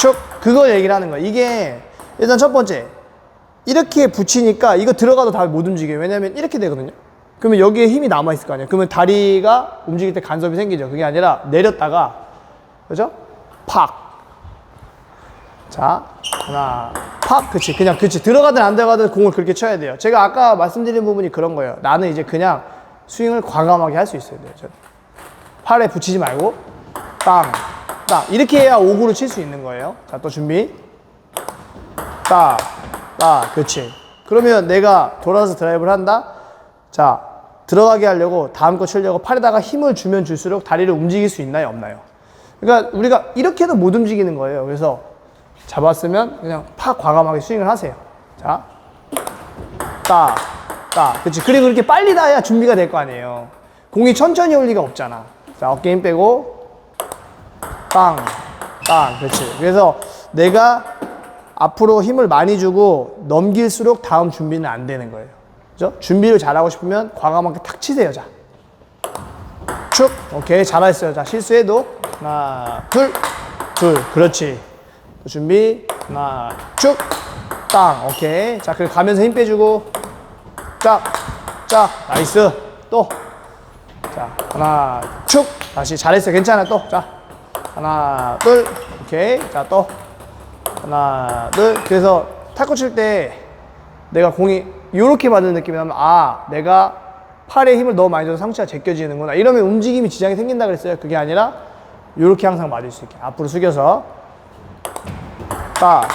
축 그걸 얘기를 하는 거야 이게 일단 첫 번째 이렇게 붙이니까 이거 들어가도 다 못 움직여요 왜냐면 이렇게 되거든요 그러면 여기에 힘이 남아 있을 거 아니에요 그러면 다리가 움직일 때 간섭이 생기죠 그게 아니라 내렸다가 그죠 팍 자, 하나, 팍, 그치. 그냥, 그치. 들어가든 안 들어가든 공을 그렇게 쳐야 돼요. 제가 아까 말씀드린 부분이 그런 거예요. 나는 이제 그냥 스윙을 과감하게 할 수 있어야 돼요. 저. 팔에 붙이지 말고, 땅, 땅. 이렇게 해야 오구를 칠 수 있는 거예요. 자, 또 준비. 따, 따, 그치. 그러면 내가 돌아서 드라이브를 한다? 자, 들어가게 하려고 다음 거 치려고 팔에다가 힘을 주면 줄수록 다리를 움직일 수 있나요? 없나요? 그러니까 우리가 이렇게도 못 움직이는 거예요. 그래서 잡았으면 그냥 팍 과감하게 스윙을 하세요. 자, 따, 따. 그치. 그리고 이렇게 빨리 닿아야 준비가 될 거 아니에요. 공이 천천히 올 리가 없잖아. 자, 어깨 힘 빼고, 땅, 땅. 그렇지. 그래서 내가 앞으로 힘을 많이 주고 넘길수록 다음 준비는 안 되는 거예요. 그죠? 준비를 잘하고 싶으면 과감하게 탁 치세요. 자. 축. 오케이. 잘했어요. 자, 실수해도. 하나, 둘, 둘. 그렇지. 또 준비. 하나, 쭉. 땅. 오케이. 자, 그리고 가면서 힘 빼주고. 짝. 짝. 나이스. 또. 자, 하나, 축. 다시 잘했어요. 괜찮아. 또. 자. 하나, 둘. 오케이. 자, 또. 하나, 둘. 그래서 탁구 칠 때 내가 공이 이렇게 맞는 느낌이 나면 아, 내가 팔에 힘을 너무 많이 줘서 상체가 제껴지는구나. 이러면 움직임이 지장이 생긴다 그랬어요. 그게 아니라 이렇게 항상 맞을 수 있게. 앞으로 숙여서 따,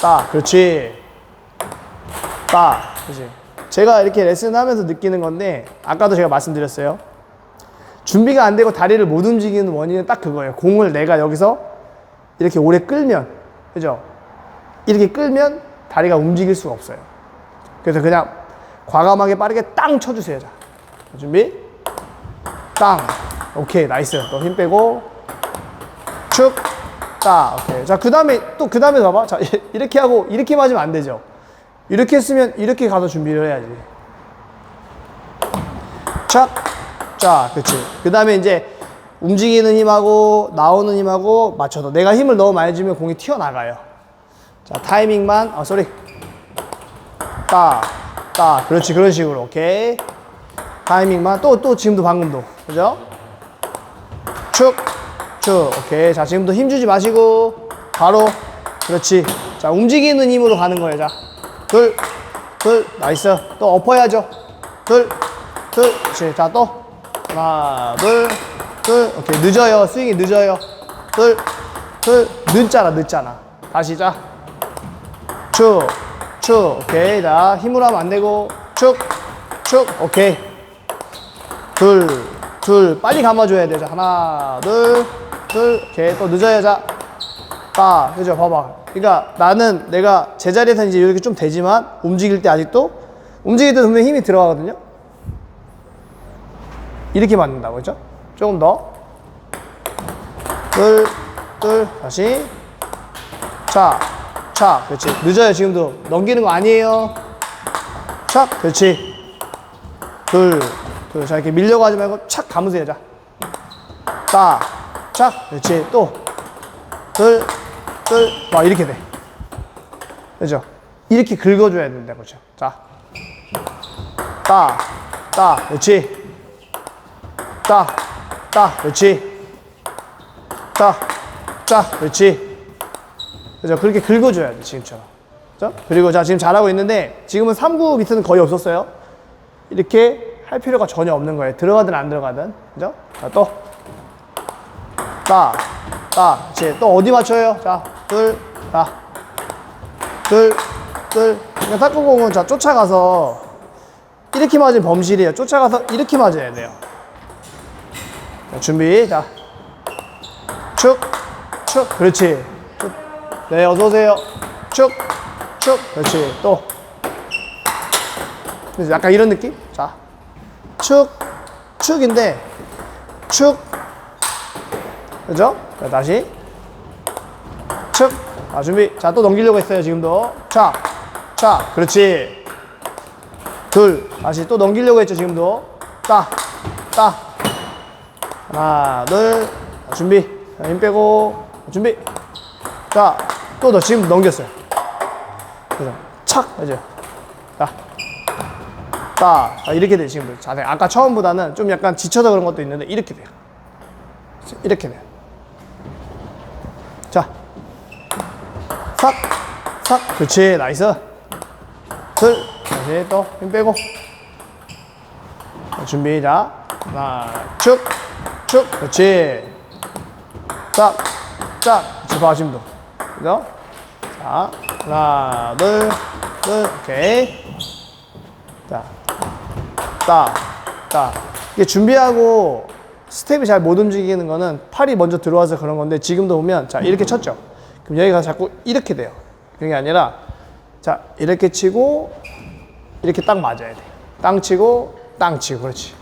따, 그렇지. 따, 그렇지. 제가 이렇게 레슨 하면서 느끼는 건데, 아까도 제가 말씀드렸어요. 준비가 안 되고 다리를 못 움직이는 원인은 딱 그거예요. 공을 내가 여기서 이렇게 오래 끌면, 그죠? 이렇게 끌면 다리가 움직일 수가 없어요. 그래서 그냥 과감하게 빠르게 땅 쳐주세요. 자, 준비. 땅. 오케이, 나이스. 또 힘 빼고, 축. 딱 오케이 자 그 다음에 또 그 다음에 봐봐 자 이렇게 하고 이렇게 맞으면 안 되죠 이렇게 했으면 이렇게 가서 준비를 해야지 착 자 그치 그 다음에 이제 움직이는 힘하고 나오는 힘하고 맞춰서 내가 힘을 너무 많이 주면 공이 튀어나가요. 자 타이밍만 아 쏘리 따 따 그렇지 그런 식으로. 오케이. 타이밍만. 또 또 지금도 방금도. 그죠? 축쭉 오케이. 자 지금도 힘 주지 마시고. 바로. 그렇지. 자 움직이는 힘으로 가는 거예요. 자 둘 둘. 나이스. 또 엎어야죠. 둘 둘. 그렇지. 자 또 하나 둘 둘 오케이 늦어요 스윙이 늦어요 둘 둘 늦잖아 늦잖아 다시 자쭉쭉 오케이 자 힘으로 하면 안 되고 축 축 오케이 둘 둘 빨리 감아줘야 돼. 자, 하나, 둘, 둘, 오케이. 또 늦어야 자. 빠, 그죠? 봐봐. 그러니까 나는 내가 제자리에서 이제 이렇게 좀 되지만 움직일 때 아직도 움직일 때 분명히 힘이 들어가거든요. 이렇게 맞는다고, 그죠? 조금 더. 둘, 둘, 다시. 차, 차, 그렇지. 늦어요, 지금도. 넘기는 거 아니에요. 착, 그렇지. 둘, 둘. 자, 이렇게 밀려고 하지 말고 착 감으세요, 자. 따, 착, 그렇지. 또. 둘, 둘. 와, 이렇게 돼. 그죠? 이렇게 긁어줘야 된다, 그죠? 자. 따, 따, 그렇지. 따, 따, 그렇지. 따, 따, 그렇지. 그죠? 그렇게 긁어줘야 돼, 지금처럼. 그죠? 그리고 자, 지금 잘하고 있는데, 지금은 3구 밑에는 거의 없었어요. 이렇게 할 필요가 전혀 없는 거예요. 들어가든 안 들어가든. 그죠? 자, 또. 따, 따. 그치. 또 어디 맞춰요? 자, 둘, 따. 둘, 둘. 그러니까 탁구공은 자, 쫓아가서 이렇게 맞으면 범실이에요. 쫓아가서 이렇게 맞아야 돼요. 자, 준비. 자. 축, 축. 그렇지. 축. 네, 어서오세요. 축, 축. 그렇지. 또. 약간 이런 느낌? 자. 축, 축인데, 축. 그죠? 자, 다시. 축. 자, 준비. 자, 또 넘기려고 했어요, 지금도. 자, 자, 그렇지. 둘. 다시 또 넘기려고 했죠, 지금도. 따, 따. 하나, 둘. 자, 준비. 자, 힘 빼고. 준비. 자, 또 더 지금 넘겼어요. 그래서 착 하죠. 자, 딱 아, 이렇게 돼 지금 자세. 아까 처음보다는 좀 약간 지쳐서 그런 것도 있는데 이렇게 돼요. 이렇게 돼요. 자, 삭, 삭, 그렇지, 나이스. 둘, 다시 또 힘 빼고. 자, 준비, 자, 하나, 축, 축, 그렇지. 짝, 짝, 그렇지, 바심도. 그죠? 자, 하나, 둘, 둘, 오케이. 자, 딱, 딱. 이게 준비하고 스텝이 잘 못 움직이는 거는 팔이 먼저 들어와서 그런 건데 지금도 보면 자, 이렇게 쳤죠. 그럼 여기가 자꾸 이렇게 돼요. 그게 아니라 자, 이렇게 치고 이렇게 딱 맞아야 돼. 땅 치고 땅 치고 그렇지.